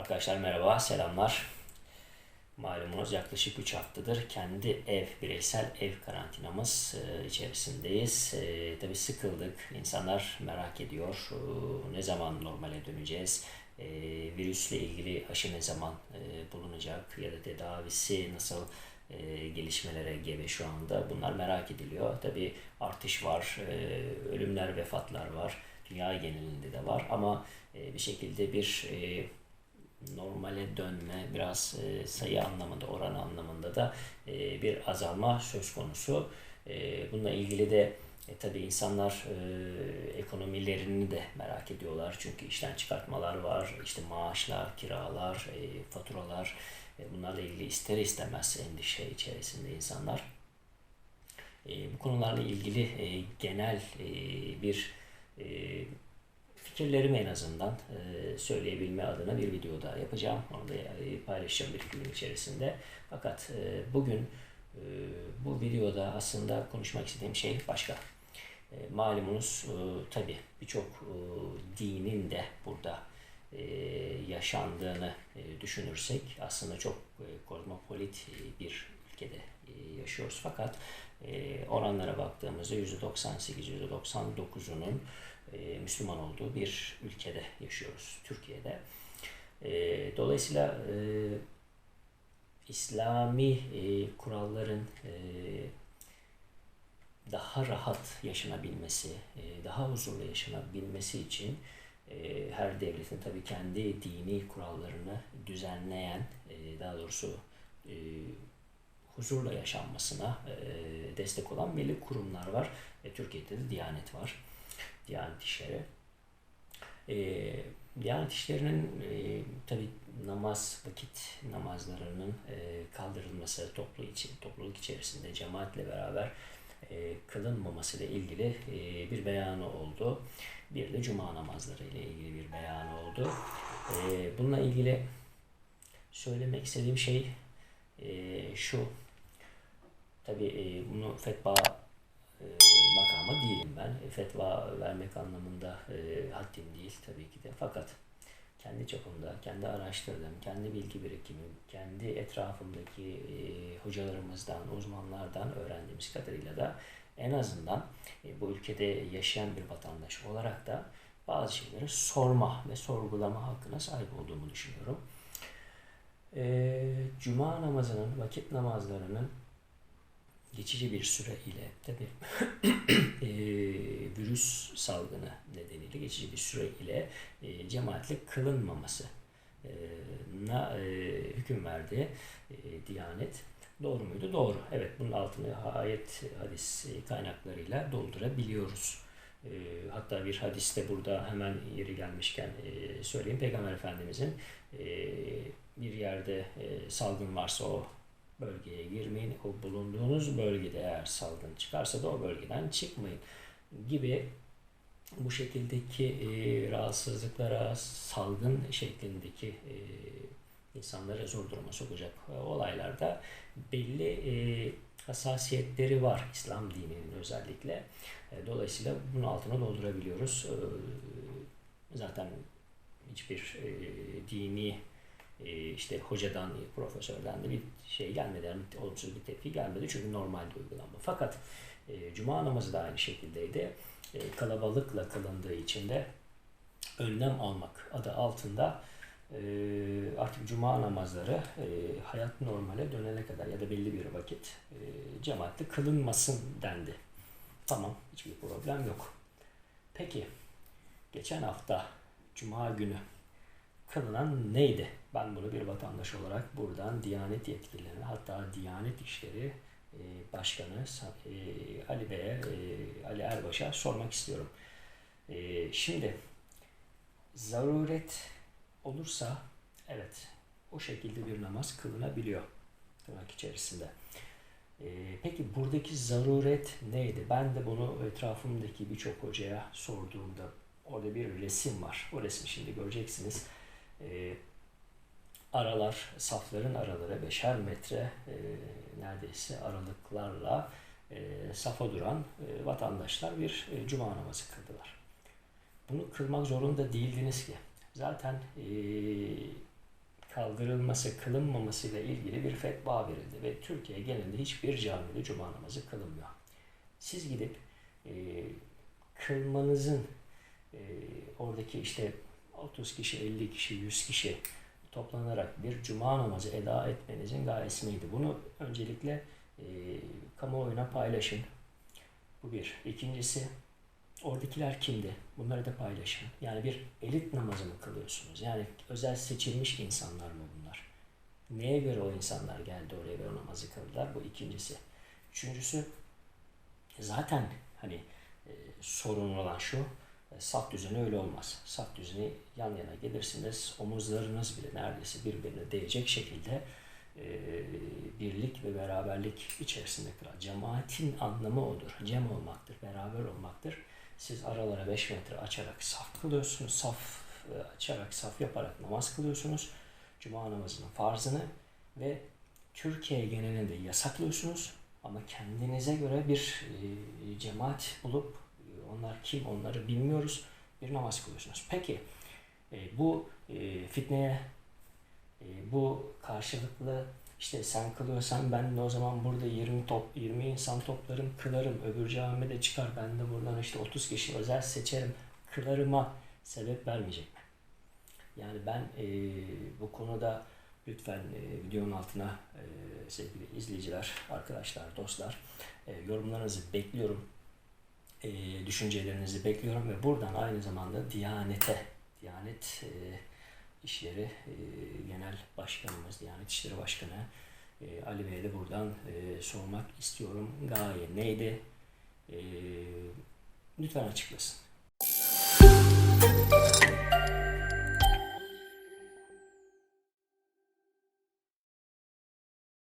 Arkadaşlar merhaba, selamlar. Malumunuz yaklaşık 3 haftadır kendi ev, bireysel ev karantinamız e, içerisindeyiz. E, Tabi sıkıldık, insanlar merak ediyor e, ne zaman normale döneceğiz, e, virüsle ilgili aşı ne zaman e, bulunacak ya da tedavisi nasıl e, gelişmelere gebe şu anda bunlar merak ediliyor. Tabi artış var, e, ölümler, vefatlar var, dünya genelinde de var ama e, bir şekilde bir e, normale dönme, biraz e, sayı anlamında, oran anlamında da e, bir azalma söz konusu. E, bununla ilgili de e, tabii insanlar e, ekonomilerini de merak ediyorlar. Çünkü işten çıkartmalar var, işte maaşlar, kiralar, e, faturalar. E, bunlarla ilgili ister istemez endişe içerisinde insanlar. E, bu konularla ilgili e, genel e, bir e, fikirlerimi en azından e, söyleyebilme adına bir video daha yapacağım. Onu da e, paylaşacağım bir gün içerisinde. Fakat e, bugün e, bu videoda aslında konuşmak istediğim şey başka. E, malumunuz e, tabi birçok e, dinin de burada e, yaşandığını e, düşünürsek aslında çok e, kozmopolit e, bir ülkede e, yaşıyoruz. Fakat e, oranlara baktığımızda %98-%99'unun e, Müslüman olduğu bir ülkede yaşıyoruz, Türkiye'de. E, dolayısıyla e, İslami e, kuralların e, daha rahat yaşanabilmesi, e, daha huzurlu yaşanabilmesi için e, her devletin tabii kendi dini kurallarını düzenleyen, e, daha doğrusu e, huzurla yaşanmasına e, destek olan belli kurumlar var. Türkiye'de de Diyanet var. Diyanet İşleri. E, Diyanet İşleri'nin e, tabi namaz, vakit namazlarının e, kaldırılması toplu için, topluluk içerisinde cemaatle beraber e, kılınmaması ile ilgili e, bir beyanı oldu. Bir de cuma namazları ile ilgili bir beyanı oldu. E, bununla ilgili söylemek istediğim şey e, şu. Tabi e, bunu fetva makamı değilim ben. Fetva vermek anlamında e, haddim değil tabii ki de. Fakat kendi çapımda, kendi araştırdığım, kendi bilgi birikimim, kendi etrafımdaki e, hocalarımızdan, uzmanlardan öğrendiğimiz kadarıyla da en azından e, bu ülkede yaşayan bir vatandaş olarak da bazı şeyleri sorma ve sorgulama hakkına sahip olduğumu düşünüyorum. E, Cuma namazının, vakit namazlarının geçici bir süre ile tabi e, virüs salgını nedeniyle geçici bir süre ile e, cemaatle kılınmaması e, na e, hüküm verdi e, Diyanet. Doğru muydu? Doğru. Evet bunun altını ayet hadis kaynaklarıyla doldurabiliyoruz. E, hatta bir hadiste burada hemen yeri gelmişken e, söyleyeyim. Peygamber Efendimizin e, bir yerde e, salgın varsa o bölgeye girmeyin. O bulunduğunuz bölgede eğer salgın çıkarsa da o bölgeden çıkmayın gibi bu şekildeki e, rahatsızlıklara, salgın şeklindeki e, insanları zor duruma sokacak e, olaylarda belli e, hassasiyetleri var İslam dininin özellikle. E, dolayısıyla bunun altına doldurabiliyoruz. E, zaten hiçbir e, dini işte hocadan, profesörden de bir şey gelmedi. Yani olumsuz bir tepki gelmedi. Çünkü normalde uygulanma. Fakat e, cuma namazı da aynı şekildeydi. E, kalabalıkla kılındığı için de önlem almak adı altında e, artık cuma namazları e, hayat normale dönene kadar ya da belli bir vakit e, cemaatle kılınmasın dendi. Tamam, hiçbir problem yok. Peki, geçen hafta cuma günü kılınan neydi? Ben bunu bir vatandaş olarak buradan Diyanet yetkililerine hatta Diyanet İşleri e, Başkanı e, Ali Bey'e, e, Ali Erbaş'a sormak istiyorum. Şimdi zaruret olursa evet o şekilde bir namaz kılınabiliyor tırnak içerisinde. Peki buradaki zaruret neydi? Ben de bunu etrafımdaki birçok hocaya sorduğumda orada bir resim var. O resmi şimdi göreceksiniz aralar, safların araları beşer metre e, neredeyse aralıklarla e, safa duran e, vatandaşlar bir e, cuma namazı kıldılar. Bunu kılmak zorunda değildiniz ki. Zaten e, kaldırılması, kılınmaması ile ilgili bir fetva verildi ve Türkiye genelinde hiçbir camide cuma namazı kılınmıyor. Siz gidip e, kılmanızın e, oradaki işte 30 kişi, 50 kişi, 100 kişi toplanarak bir cuma namazı eda etmenizin gayesi neydi? Bunu öncelikle e, kamuoyuna paylaşın. Bu bir. İkincisi oradakiler kimdi? Bunları da paylaşın. Yani bir elit namazı mı kılıyorsunuz? Yani özel seçilmiş insanlar mı bunlar? Neye göre o insanlar geldi oraya ve o namazı kıldılar? Bu ikincisi. Üçüncüsü zaten hani e, sorun olan şu saf düzeni öyle olmaz. Saf düzeni yan yana gelirsiniz omuzlarınız bile neredeyse birbirine değecek şekilde e, birlik ve beraberlik içerisinde kılar. Cemaatin anlamı odur. Cem olmaktır, beraber olmaktır. Siz aralara 5 metre açarak saf kılıyorsunuz. Saf açarak, saf yaparak namaz kılıyorsunuz. Cuma namazının farzını ve Türkiye genelinde yasaklıyorsunuz. Ama kendinize göre bir e, cemaat bulup onlar kim onları bilmiyoruz bir namaz kılıyorsunuz. Peki e, bu e, fitneye e, bu karşılıklı işte sen kılıyorsan ben de o zaman burada 20 top 20 insan toplarım kılarım öbür camide çıkar ben de buradan işte 30 kişi özel seçerim kılarıma sebep vermeyecek mi? Yani ben e, bu konuda lütfen e, videonun altına e, sevgili izleyiciler, arkadaşlar, dostlar e, yorumlarınızı bekliyorum e, düşüncelerinizi bekliyorum ve buradan aynı zamanda Diyanet'e, Diyanet e, İşleri e, Genel Başkanımız, Diyanet İşleri Başkanı e, Ali Bey'e de buradan e, sormak istiyorum. Gaye neydi? E, lütfen açıklasın. Müzik